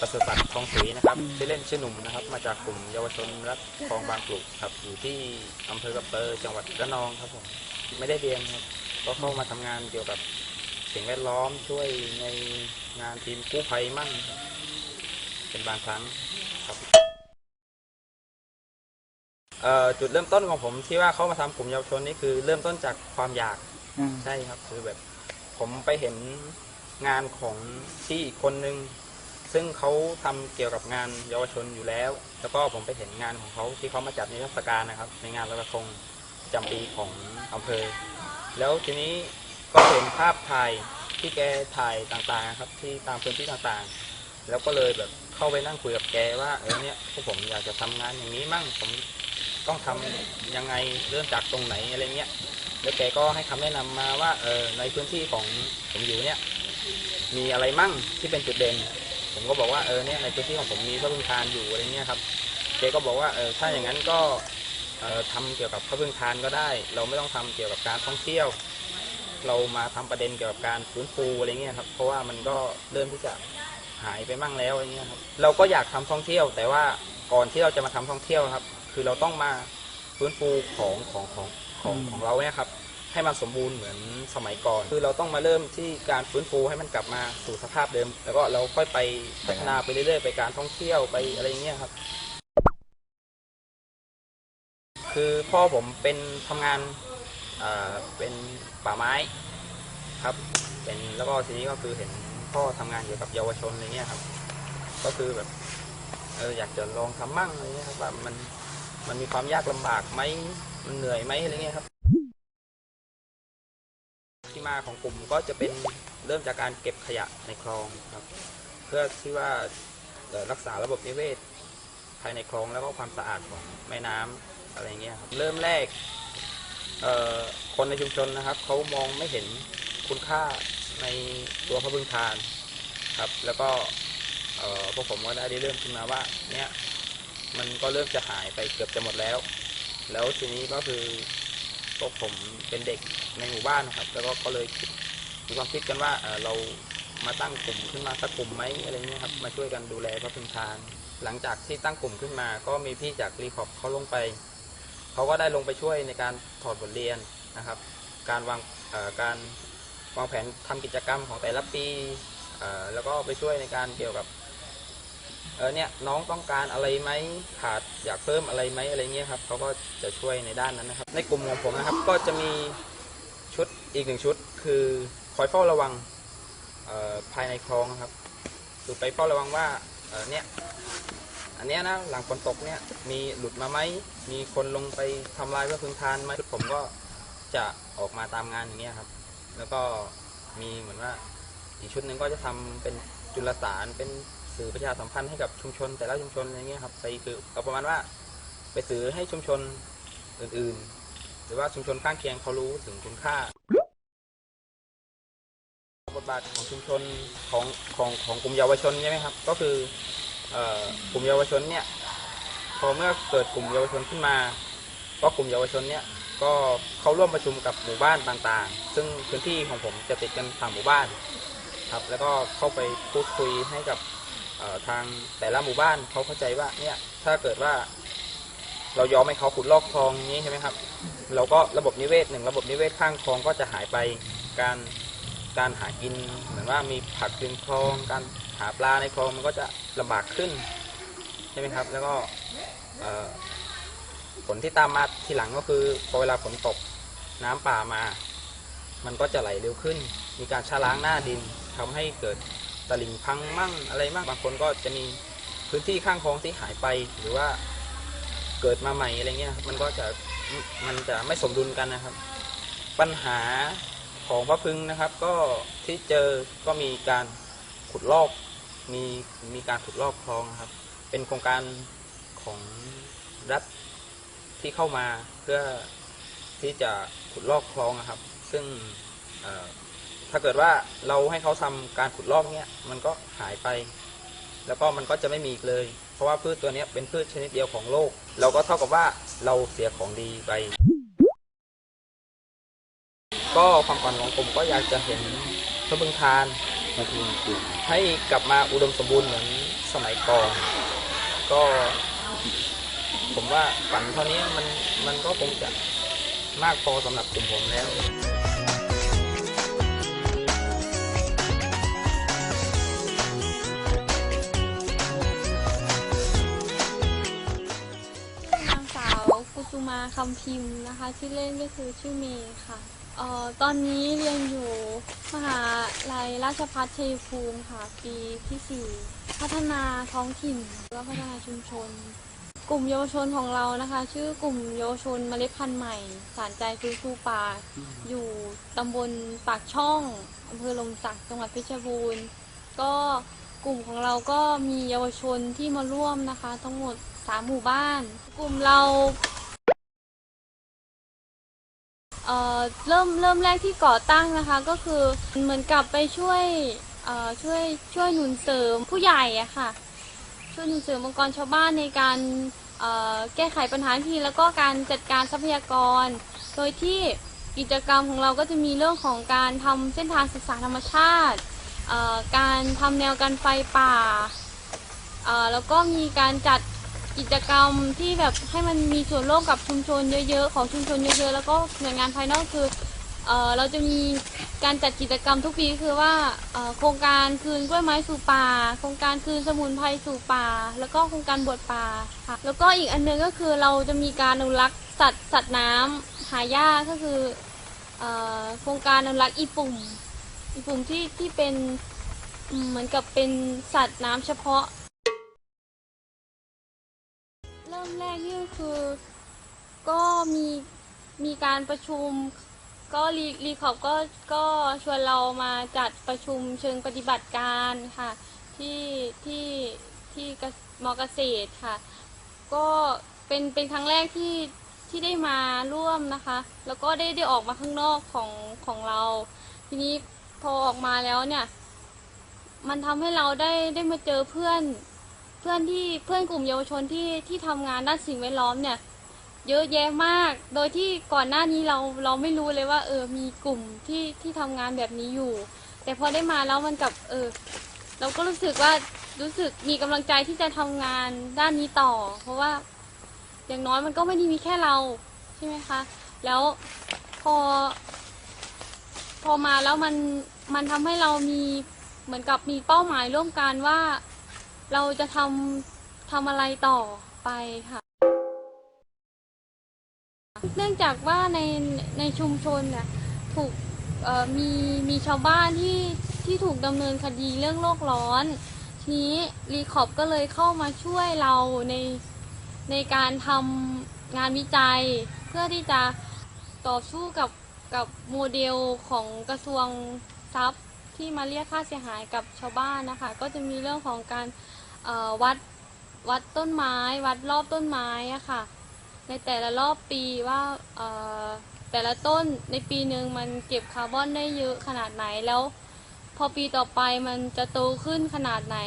ประเสริฐศักดิ์ทองศรีนะครับที่อเล่นชื่อหนุ่มนะครับ มาจากกลุ่มเยาวชนรักคลองบางปลูกครับ อยู่ที่อำเภอกระเปอร์จังหวัดระนองครับผมไม่ได้เรียนครับก็เข้ามาทำงานเกี่ยวกับสิ่งแวดล้อมช่วยในงานทีมกู้ภัยมั่งครับเป็นบางครั้งครับเอ่อจุดเริ่มต้นของผมที่ว่าเข้ามาทำกลุ่มเยาวชนนี่คือเริ่มต้นจากความอยากอืมใช่ครับ คือแบบ ผมไปเห็นงานของที่อีกคนนึง ซึ่งเขาทำเกี่ยวกับงานเยาวชนอยู่แล้ว แล้วก็ผมไปเห็นงานของเขาที่เขามาจัดในเทศกาลนะครับ ในงานลอยกระทงประจำปีของอำเภอ แล้วทีนี้ก็เห็นภาพถ่ายที่แกถ่ายต่างๆครับ ที่ตามพื้นที่ต่างๆ แล้วก็เลยแบบเข้าไปนั่งคุยกับแกว่าเออเนี่ยพวกผมอยากจะทำงานอย่างนี้มั่งผมต้องทำยังไงเริ่มจากตรงไหนอะไรเงี้ยแล้วแกก็ให้คำแนะนำมาว่าเออในพื้นที่ของผมอยู่เนี่ยมีอะไรมั่งที่เป็นจุดเด่น ผมก็บอกว่าเออเนี่ยในพื้นที่ของผมมีพระพึ่งทานอยู่อะไรเงี้ยครับแกก็บอกว่าเออถ้าอย่างนั้นก็เออทำเกี่ยวกับพระพึ่งทานก็ได้ เราไม่ต้องทำเกี่ยวกับการท่องเที่ยว เรามาทำประเด็นเกี่ยวกับการฟื้นฟูอะไรเงี้ยครับเพราะว่ามันก็เริ่มที่จะหายไปมั่งแล้วอะไรเงี้ยครับเราก็อยากทำท่องเที่ยว แต่ว่าก่อนที่เราจะมาทำท่องเที่ยวครับ คือเราต้องมาฟื้นฟูของของของของของเราเนี่ยครับ ให้มันสมบูรณ์เหมือนสมัยก่อน คือเราต้องมาเริ่มที่การฟื้นฟูให้มันกลับมาสู่สภาพเดิม แล้วก็เราค่อยไปพัฒนาไปเรื่อยๆ ไปการท่องเที่ยวไปอะไรเงี้ยครับ คือพ่อผมเป็นทำงานเอ่อเป็นป่าไม้ครับ เป็นแล้วก็ทีนี้ก็คือเห็นพ่อทำงานเกี่ยวกับเยาวชนอะไรเงี้ยครับ ก็คือแบบเอออยากจะลองทำมั่งอะไรเงี้ยครับว่ามันมันมีความยากลำบากไหมมันเหนื่อยไหมอะไรเงี้ยครับ มาของกลุ่มก็จะเป็นเริ่มจากการเก็บขยะในคลองครับ เพื่อที่ว่ารักษาระบบนิเวศภายในคลองแล้วก็ความสะอาดของแม่น้ำอะไรเงี้ยครับเริ่มแรกคนในชุมชนนะครับเขามองไม่เห็นคุณค่าในตัวพระบึงทานครับ แล้วก็เอ่อพวกผมก็ได้เริ่มขึ้นมาว่าเนี่ยมันก็เริ่มจะหายไปเกือบจะหมดแล้ว แล้วทีนี้ก็คือ พวกผมเป็นเด็กในหมู่บ้านนะครับ แล้วก็ก็เลยคิดมีความคิดกันว่าเรามาตั้งกลุ่มขึ้นมาสักกลุ่มไหมอะไรเงี้ยครับมาช่วยกันดูแลพระพึงทาน หลังจากที่ตั้งกลุ่มขึ้นมา ก็มีพี่จากรีพอปเขาลงไปเขาก็ได้ลงไปช่วยในการถอดบทเรียนนะครับ การวางการวางแผนทำกิจกรรมของแต่ละปีแล้วก็ไปช่วยในการเกี่ยวกับ เออเนี่ยน้องต้องการอะไรไหมขาดอยากเพิ่มอะไรไหมอะไรเงี้ยครับเขาก็จะช่วยในด้านนั้นนะครับ ในกลุ่มของผมนะครับก็จะมีชุดอีกหนึ่งชุด คือคอยเฝ้าระวังภายในคลองครับ คือไปเฝ้าระวังว่าเออเนี่ยอันเนี้ยนะหลังฝนตกเนี่ยมีหลุดมาไหมมีคนลงไปทำลายเพื่อพึงทานไหมผมก็จะออกมาตามงานอย่างเงี้ยครับ แล้วก็มีเหมือนว่าอีกชุดหนึ่งก็จะทำเป็นจุลสารเป็น สื่อประชาสัมพันธ์ให้กับชุมชน แต่ละชุมชนอะไรเงี้ยครับไปคือเอาประมาณว่า ไปสื่อให้ชุมชนอื่น ๆ หรือว่าชุมชนข้างเคียงเขารู้ถึงคุณค่าบทบาทของชุมชนของของของกลุ่มเยาวชนใช่ไหมครับ ก็คือกลุ่มเยาวชนเนี่ยพอเมื่อเกิดกลุ่มเยาวชนขึ้นมา ก็กลุ่มเยาวชนเนี่ยก็เข้าร่วมประชุมกับหมู่บ้านต่างๆ ซึ่งพื้นที่ของผมจะติดกันทางหมู่บ้านครับ แล้วก็เข้าไปพูดคุยให้กับ ทางแต่ละหมู่บ้านเขาเข้าใจว่าเนี่ยถ้าเกิดว่า เรายอมให้เขาขุดลอกคลองนี้ใช่ไหมครับ เราก็ระบบนิเวศหนึ่งระบบนิเวศข้างคลองก็จะหายไปการการหากินเหมือนว่ามีผักริมคลอง การหาปลาในคลองมันก็จะลำบากขึ้นใช่ไหมครับ แล้วก็ผลที่ตามมาทีหลังก็คือพอเวลาฝนตกน้ำป่ามา มันก็จะไหลเร็วขึ้น มีการชะล้างหน้าดินทำให้เกิด ตลิ่งพังมั่งอะไรมั่งบางคนก็จะมีพื้นที่ข้างคลองที่หายไปหรือว่าเกิดมาใหม่อะไรเงี้ยมันก็จะมันจะไม่สมดุลกันนะครับ ปัญหาของพระพึงนะครับ ก็ที่เจอก็มีการขุดลอกมีมีการขุดลอกคลองครับ เป็นโครงการของรัฐที่เข้ามาเพื่อที่จะขุดลอกคลองนะครับ ซึ่ง ถ้าเกิดว่าเราให้เขาทำการขุดลอกเนี้ยมันก็หายไป แล้วก็มันก็จะไม่มีอีกเลย เพราะว่าพืชตัวเนี้ยเป็นพืชชนิดเดียวของโลก เราก็เท่ากับว่าเราเสียของดีไป ก็ความฝันของผมก็อยากจะเห็นพระบึงทานให้กลับมาอุดมสมบูรณ์เหมือนสมัยก่อน ก็ ผมว่าฝันเท่านี้มันมันก็คงจะมากพอสำหรับกลุ่มผมแล้ว คำพิมพ์นะคะ ชื่อเล่นก็คือชื่อเมย์ค่ะเอ่อตอนนี้เรียนอยู่มหาลัยราชภัฏชัยภูมิค่ะ ปีที่สี่พัฒนาท้องถิ่นและพัฒนาชุมชน กลุ่มเยาวชนของเรานะคะ ชื่อกลุ่มเยาวชนเมล็ดพันธุ์ใหม่ สารใจฟื้นฟูป่า อยู่ตำบลปากช่องอำเภอลมศักดิ์จังหวัดเพชรบูรณ์ ก็กลุ่มของเราก็มีเยาวชนที่มาร่วมนะคะ ทั้งหมดสามหมู่บ้าน กลุ่มเรา เอ่อเริ่มเริ่มแรกที่ก่อตั้งนะคะก็คือเหมือนกับไปช่วยเอ่อช่วยช่วยหนุนเสริมผู้ใหญ่อะค่ะ ช่วยหนุนเสริมองค์กรชาวบ้านในการเอ่อแก้ไขปัญหาทีแล้วก็การจัดการทรัพยากร โดยที่กิจกรรมของเราก็จะมีเรื่องของการทำเส้นทางศึกษาธรรมชาติเอ่อการทำแนวกันไฟป่าเอ่อแล้วก็มีการจัด กิจกรรมที่แบบให้มันมีส่วนร่วมกับชุมชนเยอะๆ ของชุมชนเยอะๆ แล้วก็หน่วยงานภายนอกคือเออเราจะมีการจัดกิจกรรมทุกปีคือว่าโครงการคืนกล้วยไม้สู่ป่า โครงการคืนสมุนไพรสู่ป่า แล้วก็โครงการบวชป่าค่ะแล้วก็อีกอันหนึงก็คือเราจะมีการอนุรักษ์สัตว์สัตว์น้ำหายากก็คือโครงการอนุรักษ์อีปุ่มอีปุ่มที่ที่เป็นเหมือนกับเป็นสัตว์น้ำเฉพาะ ริ่มแรกนี่ก็คือ ก็มีมีการประชุม ก็รีรีขอบก็ก็ชวนเรามาจัดประชุมเชิงปฏิบัติการค่ะ ที่ที่ที่มอเกษตรค่ะ ก็เป็นเป็นครั้งแรกที่ที่ได้มาร่วมนะคะ แล้วก็ได้ได้ออกมาข้างนอกของของเรา ทีนี้พอออกมาแล้วเนี่ย มันทำให้เราได้ได้มาเจอเพื่อน เพื่อนที่เพื่อนกลุ่มเยาวชนที่ที่ทำงานด้านสิ่งแวดล้อมเนี่ย เยอะแยะมาก โดยที่ก่อนหน้านี้เราเราไม่รู้เลยว่า เออมีกลุ่มที่ที่ทำงานแบบนี้อยู่ แต่พอได้มาแล้วมันกับเออเราก็รู้สึกว่ารู้สึกมีกำลังใจที่จะทำงานด้านนี้ต่อ เพราะว่าอย่างน้อยมันก็ไม่ได้มีแค่เราใช่ไหมคะ แล้วพอ พอมาแล้วมันมันทำให้เรามีเหมือนกับมีเป้าหมายร่วมกันว่า เราจะทำทำอะไรต่อไปค่ะ เนื่องจากว่าในในชุมชนเนี่ยถูกมีมีชาวบ้านที่ที่ถูกดำเนินคดีเรื่องโลกร้อนทีนี้รีคอบก็เลยเข้ามาช่วยเราในในการทำงานวิจัย เพื่อที่จะต่อสู้กับกับโมเดลของกระทรวงทรัพย์ที่มาเรียกค่าเสียหายกับชาวบ้านนะคะ ก็จะมีเรื่องของการ วัดวัดต้นไม้ วัดรอบต้นไม้อะค่ะ ในแต่ละรอบปีว่าแต่ละต้นในปีหนึ่งมันเก็บคาร์บอนได้เยอะขนาดไหนแล้ว พอปีต่อไปมันจะโตขึ้นขนาดไหน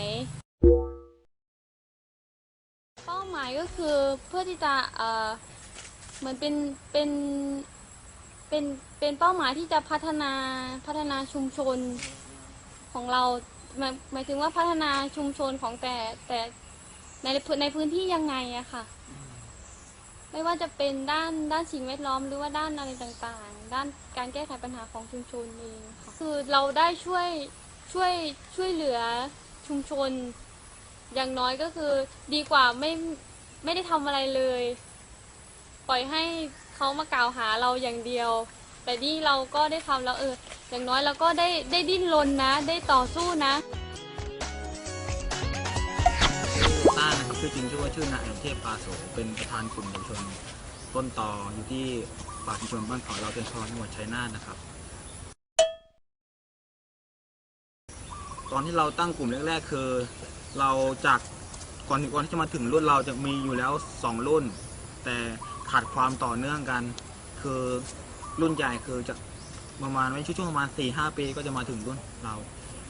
เป้าหมายก็คือเพื่อที่จะเอ่อเหมือนเป็นเป็นเป็นเป็นเป้าหมายที่จะพัฒนาพัฒนาชุมชนของเรา หมายหมายถึงว่าพัฒนาชุมชนของแต่แต่ในในพื้นที่ยังไงอะค่ะ ไม่ว่าจะเป็นด้านด้านสิ่งแวดล้อมหรือว่าด้านอะไรต่างๆ ด้านการแก้ไขปัญหาของชุมชนเองค่ะคือเราได้ช่วยช่วยช่วยเหลือชุมชน อย่างน้อยก็คือดีกว่าไม่ไม่ได้ทำอะไรเลย ปล่อยให้เขามากล่าวหาเราอย่างเดียว แต่นี่เราก็ได้ทำแล้วเอออย่างน้อยเราก็ได้ได้ดิ้นรนนะ ได้ต่อสู้นะต้านะครับชื่อจริงชื่อว่าชื่อนายเทพปาโสเป็นประธานกลุ่มเยาวชน ต้นต่ออยู่ที่ป่าชุมชนบ้านขาเราเป็นชอนจังหวัดชัยนาทนะครับ ตอนที่เราตั้งกลุ่มแรกๆคือ เราจากก่อนก่อนที่จะมาถึงรุ่นเราจะมีอยู่แล้วสองรุ่น แต่ขาดความต่อเนื่องกัน คือ รุ่นใหญ่คือจะประมาณไม่ช่วงประมาณ4ี่ห้าปีก็จะมาถึงรุ่นเรา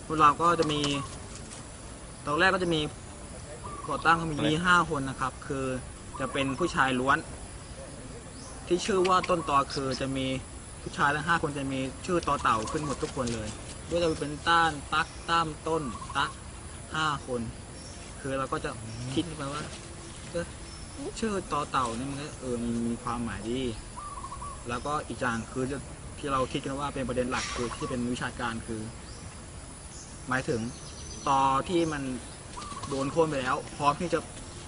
รุ่นเราก็จะมี ตอนแรกก็จะมีก่อตั้งก็มีห้าคนนะครับ คือจะเป็นผู้ชายล้วน ที่ชื่อว่าต้นตอคือจะมีผู้ชายทั้งห้าคนจะมีชื่อต่อเต่าขึ้นหมดทุกคนเลยมก็จะเป็นต้านตักต้ามต้นตักห้าคน คือเราก็จะคิดไปว่าเออชื่อต่อเต่าเนี่ยมันก็เออมีมีความหมายดี แล้วก็อีกอย่างคือที่เราคิดกันว่าเป็นประเด็นหลักคือที่เป็นวิชาการคือ หมายถึงตอที่มันโดนโค่นไปแล้ว พร้อมที่จะ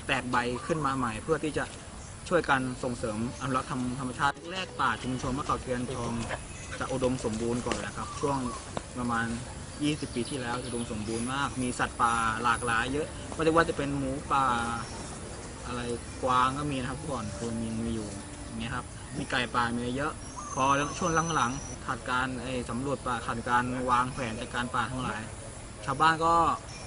แตกใบขึ้นมาใหม่ เพื่อที่จะช่วยกันส่งเสริมอนุรักษ์ธรรมธรรมชาติแรกป่าชุมชนมะเก่าเทียนทองจะอุดมสมบูรณ์ก่อนนะครับ ช่วงประมาณ 20 ปีที่แล้วจะอุดมสมบูรณ์มาก มีสัตว์ป่าหลากหลายเยอะไม่ได้ว่าจะเป็นหมูป่าอะไรกวางก็มีนะครับก่อนควรมีมีอยู่อย่างเงี้ยครับ มีไก่ป่ามีเยอะ พอช่วงหลังๆขาดการไอ้สำรวจป่าขาดการวางแผนจัดการป่าทั้งหลาย ชาวบ้านก็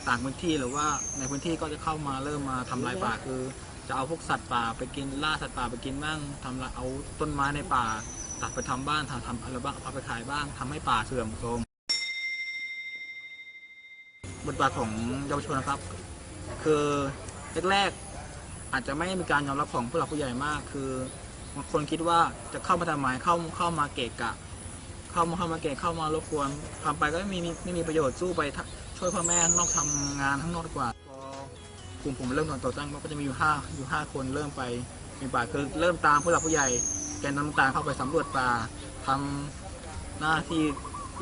ต่างพื้นที่หรือว่าในพื้นที่ก็จะเข้ามาเริ่มมาทำลายป่าคือ จะเอาพวกสัตว์ป่าไปกินล่าสัตว์ป่าไปกินบ้างทำลายเอาต้นไม้ในป่า ตัดไปทำบ้านทำทำอะไรบ้างเอาไปขายบ้างทำให้ป่าเสื่อมโทรมบทบาทของเยาวชนนะครับ คือแรกๆอาจจะไม่มีการยอมรับของผู้หลักผู้ใหญ่มากคือ คนคิดว่าจะเข้ามาทำไมเข้าเข้ามาเกะกะ เข้ามาเข้ามาเกะเข้ามารบกวนทำไปก็ไม่มีไม่มีประโยชน์สู้ไปช่วยพ่อแม่ข้งนอกทำงานข้างนอกดีกว่าพอกลุ่มผมเริ่มต่อตั้งก็จะมีอยู่ห้าอยู่ห้าคนเริ่มไปมีป่าคือเริ่มตามผู้หลักผู้ใหญ่แกนนำต่างเข้าไปสำรวจป่าทำหน้าที่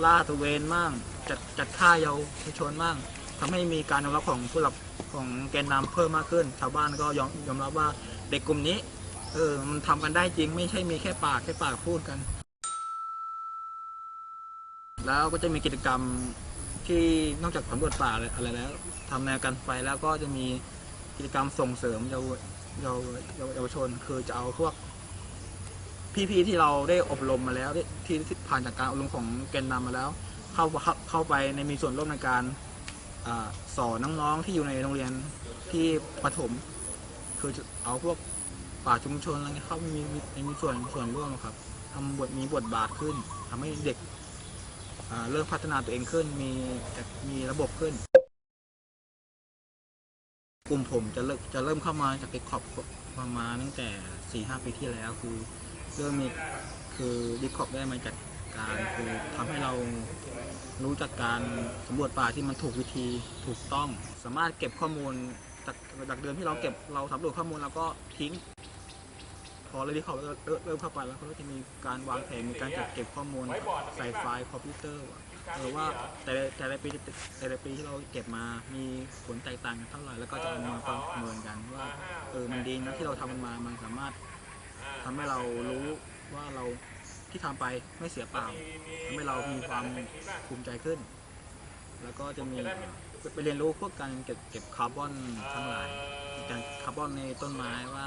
ล่าตะเวนมั่งจัดจัดฆ่าเยาวชนมั่งทำให้มีการยอมรับของผู้หลักของแกนนำเพิ่มมากขึ้น ชาวบ้านก็ยอมยอมรับว่าเด็กกลุ่มนี้ เออ มันทำกันได้จริงไม่ใช่มีแค่ปากแค่ปากพูดกัน แล้วก็จะมีกิจกรรมที่นอกจากสำรวจป่าอะไรแล้วทำแนวกันไฟแล้วก็จะมีกิจกรรมส่งเสริมเยาวเยาวเยาวชน คือจะเอาพวกพี่ๆที่เราได้อบรมมาแล้วที่ที่ผ่านจากการอบรมของแกนนำมาแล้ว เข้าเข้าไปในมีส่วนร่วมในการอสอนน้องๆที่อยู่ในโรงเรียนที่ประถม คือเอาพวก ป่าชุมชนอะไรเงี้ยเขามีมีมีส่วนส่วนร่วมครับทำบทมีบทบาทขึ้นทำให้เด็กเริ่มพัฒนาตัวเองขึ้นมีมีระบบขึ้น กลุ่มผมจะเริ่มจะเริ่มเข้ามาจากเด็กขอบประมาณตั้งแต่สี่ห้าปีที่แล้วคือเริ่มมีคือดิคอบได้มาจากการคือทำให้เรารู้จักการสำรวจป่าที่มันถูกวิธีถูกต้อง สามารถเก็บข้อมูล จากจากเดิมที่เราเก็บเราสำรวจข้อมูลแล้วก็ทิ้ง พอเลยดิคอบเริ่มเข้าไปแล้วเขาก็จะมีการวางแผนมีการจัดเก็บข้อมูลใส่ไฟล์คอมพิวเตอร์หรือว่าแต่ละแต่ละปีแต่ละปีที่เราเก็บมามีผลแตกต่างกันเท่าไหร่แล้วก็จะเอามาประเมินกันว่าเออมันดีนะที่เราทำมันมามันสามารถทำให้เรารู้ว่าเราที่ทำไปไม่เสียเปล่าทำให้เรามีความภูมิใจขึ้น แล้วก็จะมี ไปเรียนรู้พวกการเก็บเก็บคาร์บอนทั้งหลายการคาร์บอนในต้นไม้ว่า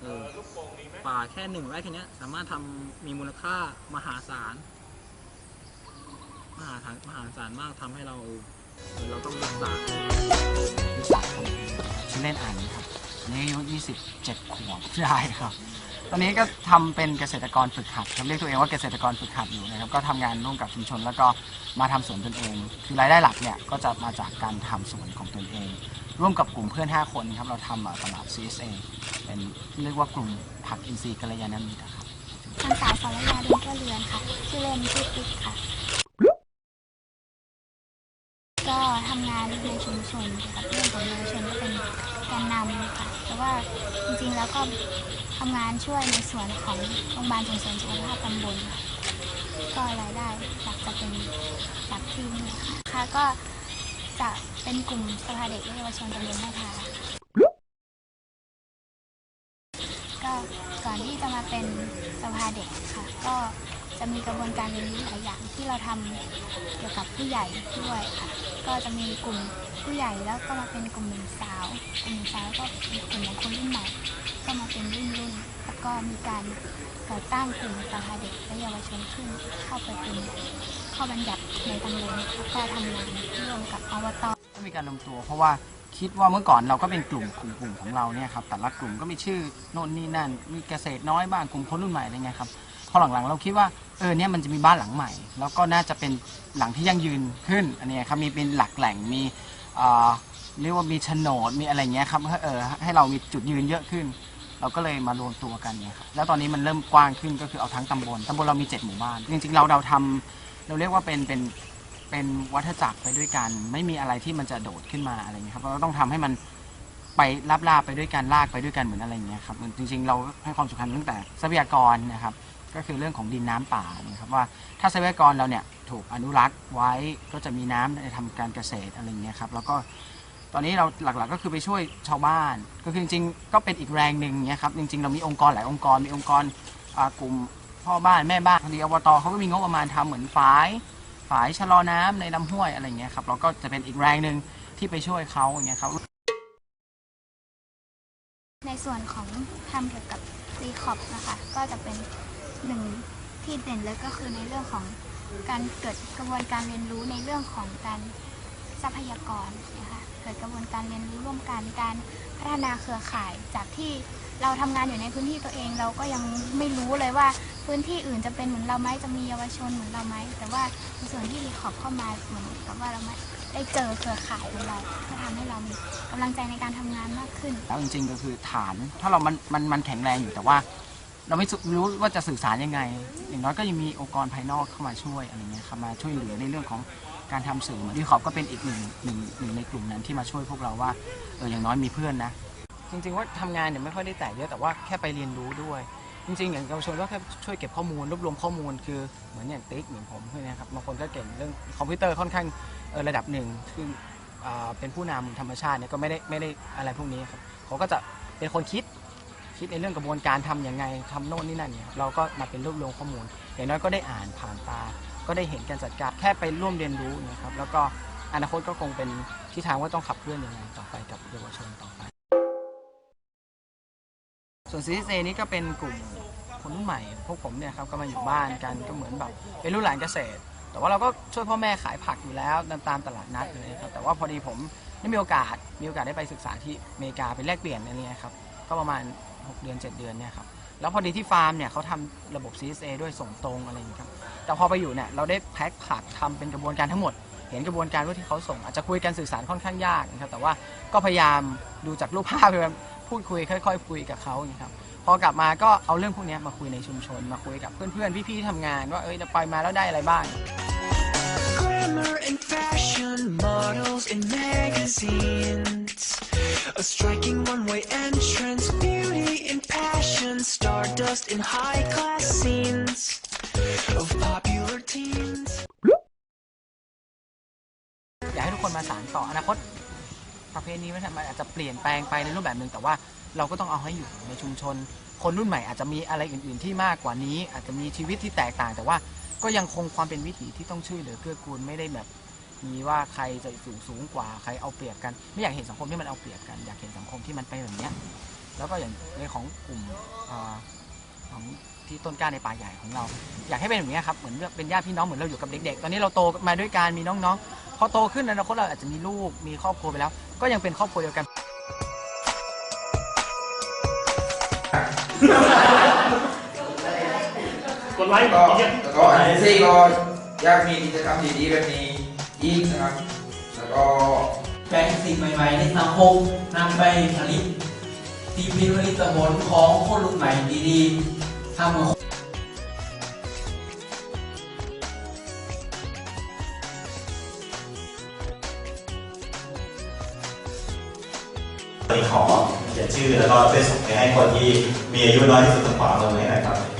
เออป่าแค่หนึ่งไร่แค่นี้สามารถทำมีมูลค่ามหาศาลมหาศาลมหาศาลมากทำให้เราเราต้องรักษาชื่อเล่นอ่านนี่ครับอันนี้อายุ27ขวบได้ครับ ตอนนี้ก็ทำเป็นเกษตรกรฝึกหัดครับเรียกตัวเองว่าเกษตรกรฝึกหัดอยู่นะครับก็ทำงานร่วมกับชุมชน แล้วก็มาทำสวนตนเอง คือรายได้หลักเนี่ยก็จะมาจากการทำสวนของตนเอง ร่วมกับกลุ่มเพื่อน 5 คนครับเราทำอะตลาด CSA เป็นเรียกว่ากลุ่มผักอินทรีย์กัลยาณมิตรครับ นางสาวสรยาเดนก็เรือนค่ะ ชื่อเล่นชื่อปิ๊กค่ะ ก็ทำงานในชุมชนเกี่ยวกับเรื่องของเยาวชนก็เป็ นแกนนำค่ะแต่ว่าจริงๆแล้วก็ทำงานช่วยในส่วนของโรงพยาบาลส่งเสริมสุขภาพตำบลค่ะก็รายได้หลักจะเป็นจากที่นี่ค่ะค่ะก็จะเป็นกลุ่มสภาเด็กและเยาวชนตำบลแม่ทาค่ะก็ก่อนที่จะมาเป็นสภาเด็กค่ะ ก็ จะมีกระบวนการเรียนรู้หลายอย่างที่เราทำเกี่ยวกับผู้ใหญ่ด้วยค่ะก็จะมีกลุ่มผู้ใหญ่แล้วก็มาเป็นกลุ่มหนุ่มสาวกลุ่มหนุ่มสาวก็เป็นกลุ่มของคนรุ่นใหม่ก็มาเป็นรุ่นรุ่นแล้วก็มีการก่อตั้งกลุ่มสภาเด็กและเยาวชนขึ้นเข้าไปเป็นข้อบัญญัติในตำบลแล้วก็ทำงานร่วมกับอบตก็มีการรวมตัว เพราะว่าคิดว่าเมื่อก่อนเราก็เป็นกลุ่มกลุ่มกลุ่มของเราเนี่ยครับแต่ละกลุ่มก็มีชื่อโน่นนี่นั่นมีเกษตรน้อยบ้างกลุ่มคนรุ่นใหม่อะไรเงี้ยครับพอหลังๆ เราคิดว่า เออเนี่ยมันจะมีบ้านหลังใหม่ แล้วก็น่าจะเป็นหลังที่ยั่งยืนขึ้นอันเนี้ยครับมีเป็นหลักแหล่งมีเอ่อเรียกว่ามีโฉนดมีอะไรเงี้ยครับเออให้เรามีจุดยืนเยอะขึ้น เราก็เลยมารวมตัวกันเนี่ยครับแล้วตอนนี้มันเริ่มกว้างขึ้นก็คือเอาทั้งตำบลตำบลเรามีเจ็ดหมู่บ้าน จริงๆ เราเราทำเราเรียกว่าเป็นเป็นเป็นวัฏจักรไปด้วยกัน ไม่มีอะไรที่มันจะโดดขึ้นมาอะไรเงี้ยครับเราต้องทำให้มันไปรับลาบไปด้วยกันลากไปด้วยกันเหมือนอะไรเงี้ยครับจริงๆ เราให้ความสำคัญตั้งแต่ทรัพยากรนะครับ ก็คือเรื่องของดินน้ำป่านะครับว่าถ้าทรัพยากรเราเนี่ยถูกอนุรักษ์ไว้ก็จะมีน้ำในทำการเกษตรอะไรเงี้ยครับแล้วก็ตอนนี้เราหลักๆก็คือไปช่วยชาวบ้าน ก็คือจริงๆ ก็เป็นอีกแรงหนึ่งเนี่ยครับจริงๆ เรามีองค์กรหลายองค์กรมีองค์กรอ่ากลุ่มพ่อบ้านแม่บ้านพอดีอบตเขาก็มีงบประมาณทำเหมือนฝายฝายชะลอน้ำในลำห้วยอะไรเงี้ยครับเราก็จะเป็นอีกแรงหนึ่งที่ไปช่วยเขาอย่างเงี้ยครับ ในส่วนของทำเกี่ยวกับรีคอปนะคะ ก็จะเป็น หนึ่งที่เด่นเลยก็คือในเรื่องของการเกิดกระบวนการเรียนรู้ในเรื่องของการทรัพยากรนะคะเกิดกระบวนการเรียนรู้ร่วมกันการพัฒนาเครือข่ายจากที่เราทำงานอยู่ในพื้นที่ตัวเองเราก็ยังไม่รู้เลยว่าพื้นที่อื่นจะเป็นเหมือนเราไหมจะมีเยาวชนเหมือนเราไหมแต่ว่าในส่วนที่รีคอปเข้ามาเหมือนกับว่าเราได้เจอเครือข่ายของเราก็ทำให้เรามีกำลังใจในการทำงานมากขึ้นแล้วจริงๆก็คือฐาน ถ้าเรามันมันมันแข็งแรงอยู่แต่ว่า เราไม่รู้ว่าจะสื่อสารยังไง อย่างน้อยก็ยังมีองค์กรภายนอกเข้ามาช่วยอะไรเงี้ยครับมาช่วยเหลือในเรื่องของการทำสื่อเหมือนที่ขอบก็เป็นอีกหนึ่งหนึ่งหนึ่งในกลุ่มนั้นที่มาช่วยพวกเราว่าเอออย่างน้อยมีเพื่อนนะ จริงๆว่าทำงานเนี่ยไม่ค่อยได้แตกเยอะแต่ว่าแค่ไปเรียนรู้ด้วย จริงๆ อย่างเยาวชนก็แค่ช่วยเก็บข้อมูลรวบรวมข้อมูลคือเหมือนอย่างติ๊กเหมือนผมพวกเนี้ยครับบางคนก็เก่งเรื่องคอมพิวเตอร์ค่อนข้างระดับหนึ่งคืออ่าเป็นผู้นำธรรมชาติเนี่ยก็ไม่ได้ไม่ได้อะไรพวกนี้ครับเขาก็จะเป็นคนคิด คิดในเรื่องกระบวนการทำยังไงทำโน่นนี่นั่นเนี่ยเราก็มาเป็นรวบรวมข้อมูล อย่างน้อยก็ได้อ่านผ่านตา ก็ได้เห็นการจัดการแค่ไปร่วมเรียนรู้นะครับแล้วก็อนาคตก็คงเป็นทิศทางว่าต้องขับเคลื่อนยังไงต่อไปกับเยาวชนต่อไป ส่วน CSA นี่ก็เป็นกลุ่มคนรุ่นใหม่ พวกผมเนี่ยครับก็มาอยู่บ้านกันก็เหมือนแบบเป็นรุ่นหลานเกษตร แต่ว่าเราก็ช่วยพ่อแม่ขายผักอยู่แล้วตามตลาดนัดเลยครับแต่ว่าพอดีผมได้มีโอกาสมีโอกาสได้ไปศึกษาที่อเมริกาไปแลกเปลี่ยนอะไรเงี้ยครับก็ประมาณ 6 เดือน 7 เดือนเนี่ยครับแล้วพอดีที่ฟาร์มเนี่ยเขาทำระบบ CSA ด้วยส่งตรงอะไรอย่างนี้ครับแต่พอไปอยู่เนี่ยเราได้แพ็คผักทำเป็นกระบวนการทั้งหมด เห็นกระบวนการว่าที่เขาส่ง อาจจะคุยกันสื่อสารค่อนข้างยากนะครับแต่ว่าก็พยายามดูจากรูปภาพพยายามพูดคุยค่อย ๆ คุยกับเขาอย่างนี้ครับพอกลับมาก็เอาเรื่องพวกนี้มาคุยในชุมชน มาคุยกับเพื่อนๆพี่ๆที่ทำงาน ว่าเอ้ยเราไปมาแล้วได้อะไรบ้าง glamour and fashion models in magazines. A striking one-way entrance, beauty and passion, stardust in high-class scenes of popular teens. อยากให้ทุกคนมาสานต่ออนาคตประเพณีมันอาจจะเปลี่ยนแปลงไปในรูปแบบหนึ่งแต่ว่าเราก็ต้องเอาให้อยู่ในชุมชน คนรุ่นใหม่อาจจะมีอะไรอื่น ๆ ที่มากกว่านี้ อาจจะมีชีวิตที่แตกต่าง แต่ว่าก็ยังคงความเป็นวิถีที่ต้องช่วยเหลือเกื้อกูลไม่ได้แบบมีว่าใครจะสูงสูงกว่าใครเอาเปรียบกัน ไม่อยากเห็นสังคมที่มันเอาเปรียบกัน อยากเห็นสังคมที่มันเป็นแบบเนี้ย แล้วก็อย่างในของกลุ่มอของที่ต้นกล้าในป่าใหญ่ของเรา อยากให้เป็นแบบเนี้ครับเหมือนเป็นญาติพี่น้องเหมือนเราอยู่กับเด็ก ๆ ตอนนี้เราโตมาด้วยกันมีน้องๆพอโตขึ้นในอนาคตเราอาจจะมีลูกมีครอบครัวไปแล้ว ก็ยังเป็นครอบครัวเดียวกันกดไลค์ก็อะแล้วก็อันที่สี่ก็อยากมีกิจกรรมดีๆแบบนี้อีกนะครับแล้วก็แปลงสิ่งใหม่ๆในสังคมนำไปผลิต ที่เป็นผลิตมนของคนรุ่นใหม่ดีๆทำให้ตอนนี้ขอเขียนชื่อแล้วก็ช่วยส่งไปให้คนที่มีอายุน้อยที่สุดทางขวามือให้หน่อยครับ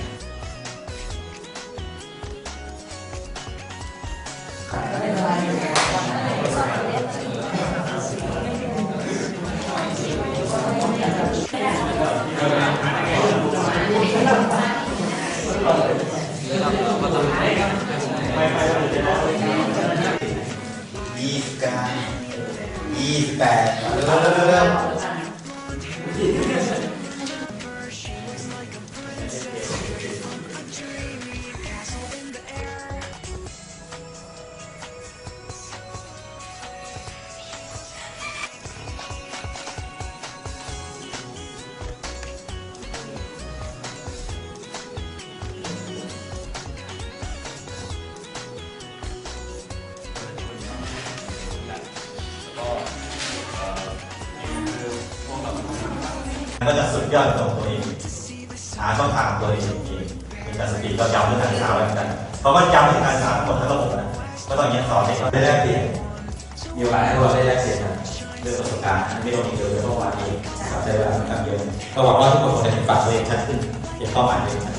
ยอดของตัวเองหาช่องทางตัวเองจริงมีการสติก็จำเรื่องการศึกษาไว้เหมือนกันเพราะว่าจำเรื่องการศึกษาทั้งหมดทั้งระบบนะแล้วตอนนี้สอนเด็กได้แลกเปลี่ยนมีโอกาสให้เราได้แลกเปลี่ยนนะเรื่องประสบการณ์ไม่ต้องมีเยอะเลยเมื่อวานนี้ใช้เวลาค่อนข้างเยอะก็หวังว่าทุกคนจะเห็นฝันตัวเองชัดขึ้นเห็นเป้าหมายตัวเอง